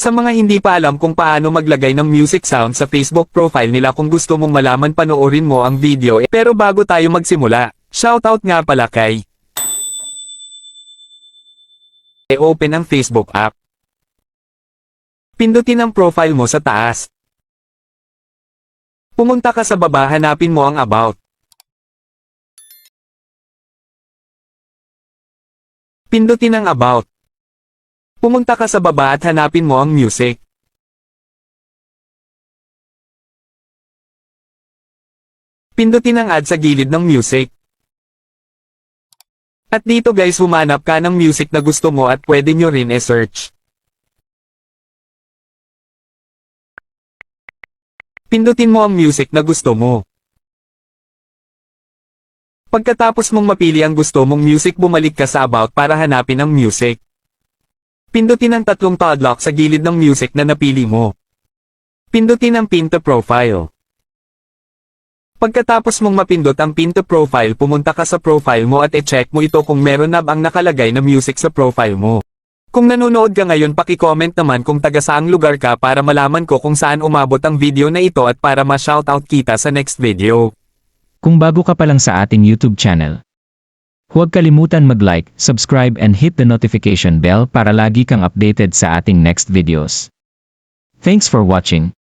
Sa mga hindi pa alam kung paano maglagay ng music sound sa Facebook profile nila kung gusto mong malaman panoorin mo ang video eh. Pero bago tayo magsimula, shoutout nga pala kay E-open ang Facebook app. Pindutin ang profile mo sa taas. Pumunta ka sa baba hanapin mo ang About. Pindutin ang About. Pumunta ka sa baba at hanapin mo ang Music. Pindutin ang ad sa gilid ng Music. At dito guys humanap ka ng music na gusto mo at pwede nyo rin e-search. Pindutin mo ang music na gusto mo. Pagkatapos mong mapili ang gusto mong music bumalik ka sa about para hanapin ang music. Pindutin ang tatlong padlock sa gilid ng music na napili mo. Pindutin ang pin to profile. Pagkatapos mong mapindot ang pin to profile pumunta ka sa profile mo at e-check mo ito kung meron na bang nakalagay na music sa profile mo. Kung nanonood ka ngayon paki-comment naman kung taga saang lugar ka para malaman ko kung saan umabot ang video na ito at para ma-shoutout kita sa next video. Kung bago ka pa lang sa ating YouTube channel, huwag kalimutan mag-like, subscribe and hit the notification bell para lagi kang updated sa ating next videos. Thanks for watching.